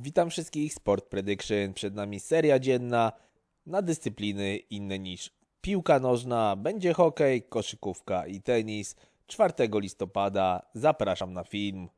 Witam wszystkich, Sport Prediction. Przed nami seria dzienna na dyscypliny inne niż piłka nożna. Będzie hokej, koszykówka i tenis. 4 listopada zapraszam na film.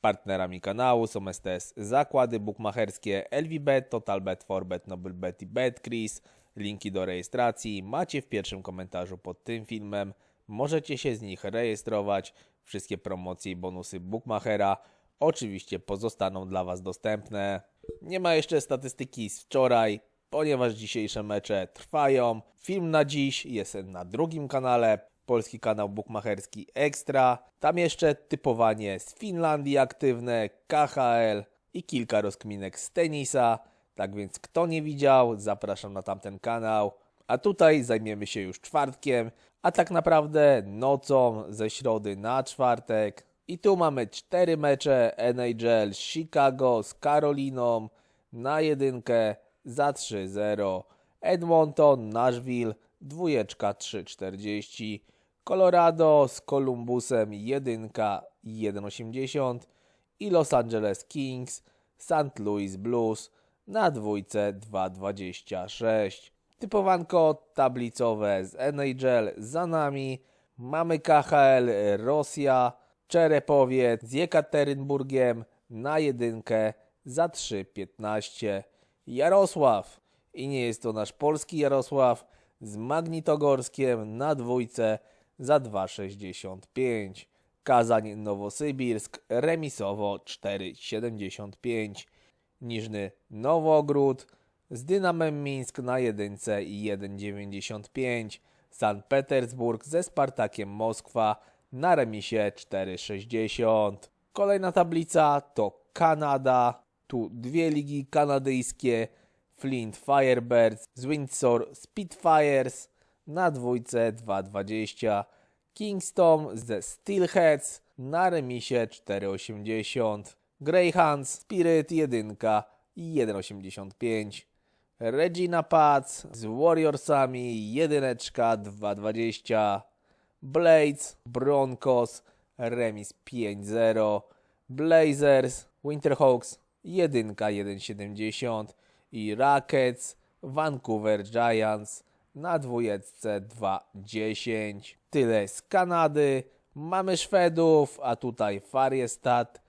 Partnerami kanału są STS Zakłady Bukmacherskie, LVBet, TotalBet, Forbet, NobleBet i BetCris. Linki do rejestracji macie w pierwszym komentarzu pod tym filmem. Możecie się z nich rejestrować. Wszystkie promocje i bonusy Bookmachera oczywiście pozostaną dla Was dostępne. Nie ma jeszcze statystyki z wczoraj, ponieważ dzisiejsze mecze trwają. Film na dziś jest na drugim kanale, polski kanał bukmacherski Extra. Tam jeszcze typowanie z Finlandii aktywne, KHL i kilka rozkminek z tenisa. Tak więc kto nie widział, zapraszam na tamten kanał. A tutaj zajmiemy się już czwartkiem, a tak naprawdę nocą ze środy na czwartek. I tu mamy cztery mecze NHL Chicago z Karoliną na jedynkę za 3-0. Edmonton, Nashville, dwójeczka 3-40. Colorado z Columbusem jedynka 1,80 i Los Angeles Kings, St. Louis Blues na dwójce 2,26. Typowanko tablicowe z NHL za nami. Mamy KHL Rosja, Czerepowiec z Jekaterynburgiem na jedynkę za 3,15. Jarosław i nie jest to nasz polski Jarosław z Magnitogorskiem na dwójce za 2,65. Kazań Nowosybirsk remisowo 4,75. Niżny Nowogród z Dynamem Mińsk na jedynce i 1,95. Sankt Petersburg ze Spartakiem Moskwa na remisie 4,60. Kolejna tablica to Kanada. Tu dwie ligi kanadyjskie. Flint Firebirds z Windsor Spitfires na dwójce 2,20. Kingston ze Steelheads na remisie 4,80. Greyhounds Spirit 1 i 1,85. Regina Pats z Warriorsami 1 2,20. Blades Broncos remis 5-0. Blazers Winterhawks 1 1,70 i Rockets Vancouver Giants na dwójeczce 2,10. Tyle z Kanady. Mamy Szwedów, a tutaj Fariestad,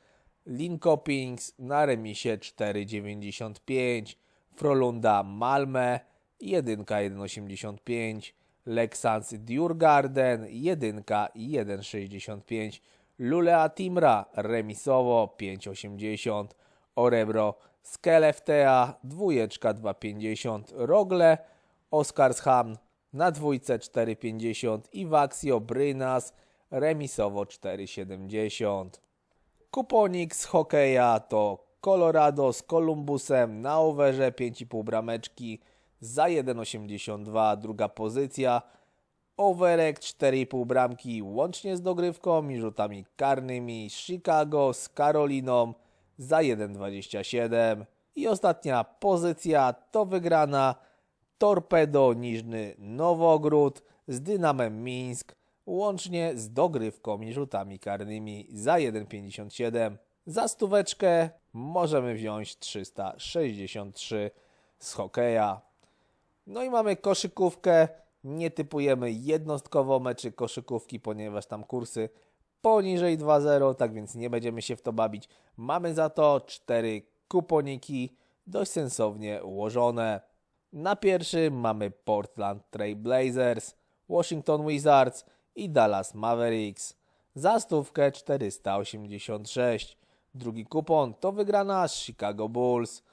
Linkopings na remisie 4,95. Frolunda Malmö 1 1,85. Lexans Djurgarden 1 i 1,65. Lulea Timra remisowo 5,80. Orebro Skeleftea dwójeczka 2,50. Rogle Oskarsham na dwójce 4,50 i Waxio Brynas remisowo 4,70. Kuponik z hokeja to Colorado z Columbusem na overze 5,5 brameczki za 1,82 druga pozycja. Overek 4,5 bramki łącznie z dogrywką i rzutami karnymi Chicago z Karoliną za 1,27. I ostatnia pozycja to wygrana Torpedo Niżny Nowogród z Dynamem Mińsk łącznie z dogrywką i rzutami karnymi za 1,57. Za stóweczkę możemy wziąć 363 z hokeja. No i mamy koszykówkę. Nie typujemy jednostkowo meczy koszykówki, ponieważ tam kursy poniżej 2,0, tak więc nie będziemy się w to bawić. Mamy za to cztery kuponiki dość sensownie ułożone. Na pierwszym mamy Portland Trail Blazers, Washington Wizards i Dallas Mavericks. Za stówkę 486. Drugi kupon to wygrana z Chicago Bulls,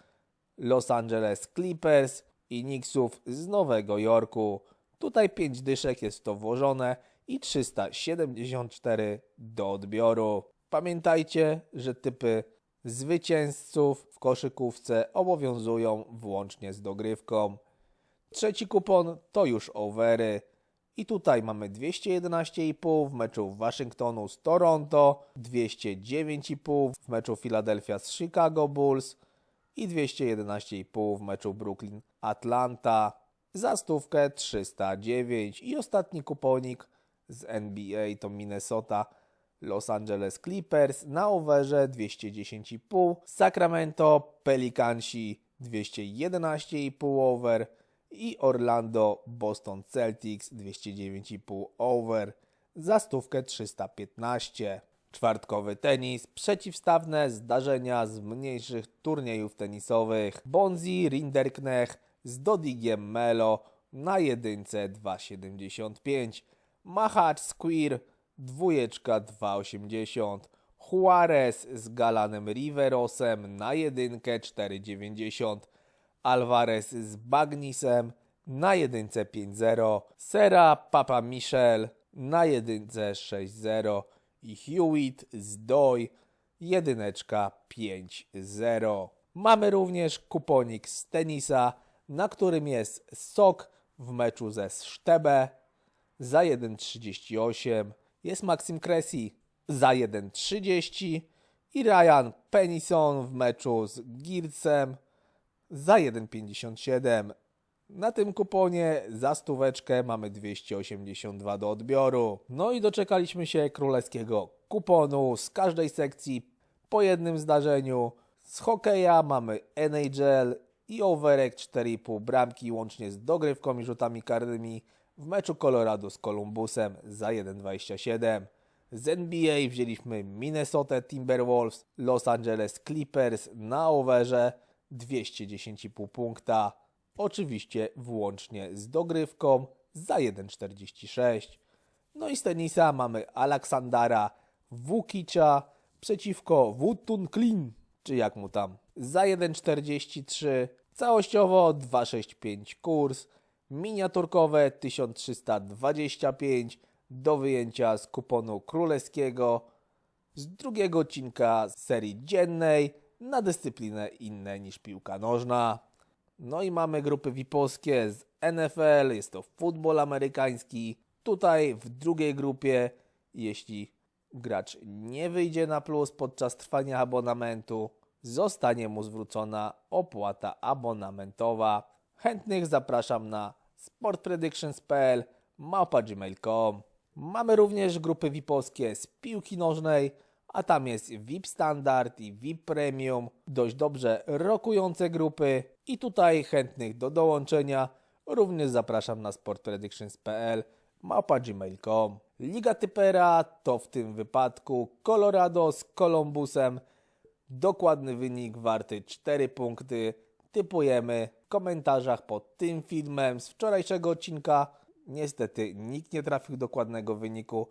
Los Angeles Clippers i Knicksów z Nowego Jorku. Tutaj 5 dyszek jest to włożone i 374 do odbioru. Pamiętajcie, że typy zwycięzców w koszykówce obowiązują włącznie z dogrywką. Trzeci kupon to już overy. I tutaj mamy 211,5 w meczu Waszyngtonu z Toronto, 209,5 w meczu Philadelphia z Chicago Bulls i 211,5 w meczu Brooklyn Atlanta. Za stówkę 309 i ostatni kuponik z NBA to Minnesota Los Angeles Clippers na overze 210,5, Sacramento Pelicansi 211,5 over i Orlando Boston Celtics 209,5 over za stówkę 315. Czwartkowy tenis, przeciwstawne zdarzenia z mniejszych turniejów tenisowych. Bonzi Rinderknech z Dodigiem Melo na jedynce 2,75. Machacz Squire dwójeczka 2,80. Juarez z Galanem Riverosem na jedynkę 4,90. Alvarez z Bagnisem na jedynce 5-0, Sera Papa Michel na jedynce 6-0 i Hewitt z Doi jedyneczka 5-0. Mamy również kuponik z tenisa, na którym jest sok w meczu ze Sztebe za 1,38, jest Maxim Cressy za 1,30 i Ryan Pennison w meczu z Gircem za 1,57. Na tym kuponie za stóweczkę mamy 282 do odbioru. No i doczekaliśmy się królewskiego kuponu z każdej sekcji po jednym zdarzeniu. Z hokeja mamy NHL i overek 4,5 bramki łącznie z dogrywką i rzutami karnymi w meczu Colorado z Columbusem za 1,27. Z NBA wzięliśmy Minnesota Timberwolves, Los Angeles Clippers na overze 210,5 punkta. Oczywiście włącznie z dogrywką za 1,46. No i z tenisa mamy Aleksandra Wukicza przeciwko Wutun Klin, czy jak mu tam, za 1,43. Całościowo 2,65 kurs. Miniaturkowe 1325 do wyjęcia z kuponu królewskiego z drugiego odcinka serii dziennej na dyscyplinę inne niż piłka nożna. No i mamy grupy VIP-owskie z NFL, jest to futbol amerykański. Tutaj w drugiej grupie, jeśli gracz nie wyjdzie na plus podczas trwania abonamentu, zostanie mu zwrócona opłata abonamentowa. Chętnych zapraszam na sportpredictions.pl małpa.gmail.com Mamy również grupy VIP-owskie z piłki nożnej, a tam jest VIP Standard i VIP Premium, dość dobrze rokujące grupy i tutaj chętnych do dołączenia również zapraszam na sportpredictions.pl małpa.gmail.com Liga Typera to w tym wypadku Colorado z Columbusem Dokładny wynik warty 4 punkty. Typujemy w komentarzach pod tym filmem z wczorajszego odcinka. Niestety nikt nie trafił dokładnego wyniku.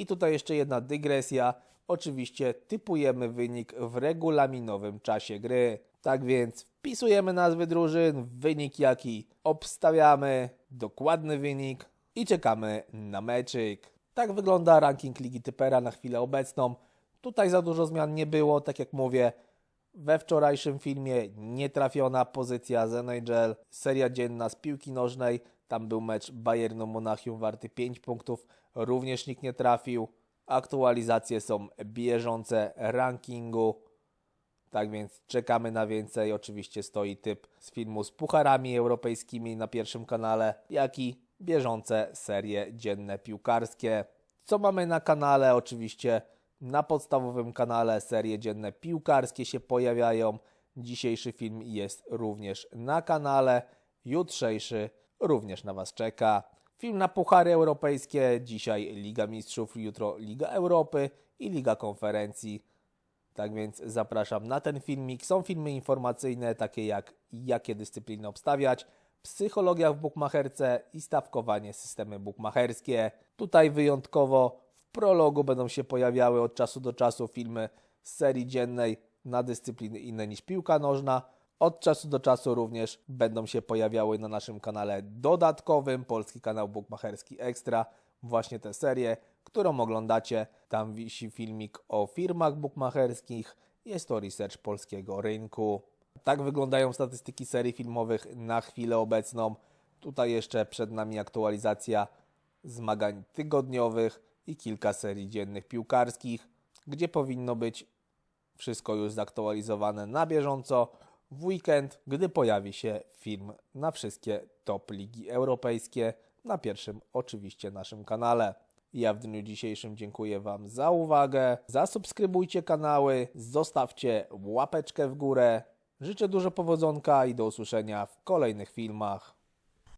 I tutaj jeszcze jedna dygresja. Oczywiście typujemy wynik w regulaminowym czasie gry. Tak więc wpisujemy nazwy drużyn, wynik jaki obstawiamy, dokładny wynik i czekamy na meczyk. Tak wygląda ranking Ligi Typera na chwilę obecną. Tutaj za dużo zmian nie było, tak jak mówię. We wczorajszym filmie nietrafiona pozycja z NHL, seria dzienna z piłki nożnej. Tam był mecz Bayernu Monachium warty 5 punktów, również nikt nie trafił. Aktualizacje są bieżące rankingu. Tak więc czekamy na więcej. Oczywiście stoi typ z filmu z pucharami europejskimi na pierwszym kanale, jak i bieżące serie dzienne piłkarskie. Co mamy na kanale? Oczywiście na podstawowym kanale serie dzienne piłkarskie się pojawiają. Dzisiejszy film jest również na kanale. Jutrzejszy również na Was czeka. Film na Puchary Europejskie. Dzisiaj Liga Mistrzów, jutro Liga Europy i Liga Konferencji. Tak więc zapraszam na ten filmik. Są filmy informacyjne, takie jak jakie dyscypliny obstawiać, psychologia w bukmacherce i stawkowanie systemy bukmacherskie. Tutaj wyjątkowo w prologu będą się pojawiały od czasu do czasu filmy z serii dziennej na dyscypliny inne niż piłka nożna. Od czasu do czasu również będą się pojawiały na naszym kanale dodatkowym, polski kanał bukmacherski Ekstra, właśnie tę serię, którą oglądacie. Tam wisi filmik o firmach bukmacherskich, jest to research polskiego rynku. Tak wyglądają statystyki serii filmowych na chwilę obecną. Tutaj jeszcze przed nami aktualizacja zmagań tygodniowych i kilka serii dziennych piłkarskich, gdzie powinno być wszystko już zaktualizowane na bieżąco w weekend, gdy pojawi się film na wszystkie top ligi europejskie na pierwszym oczywiście naszym kanale. Ja w dniu dzisiejszym dziękuję Wam za uwagę. Zasubskrybujcie kanały, zostawcie łapeczkę w górę. Życzę dużo powodzonka i do usłyszenia w kolejnych filmach.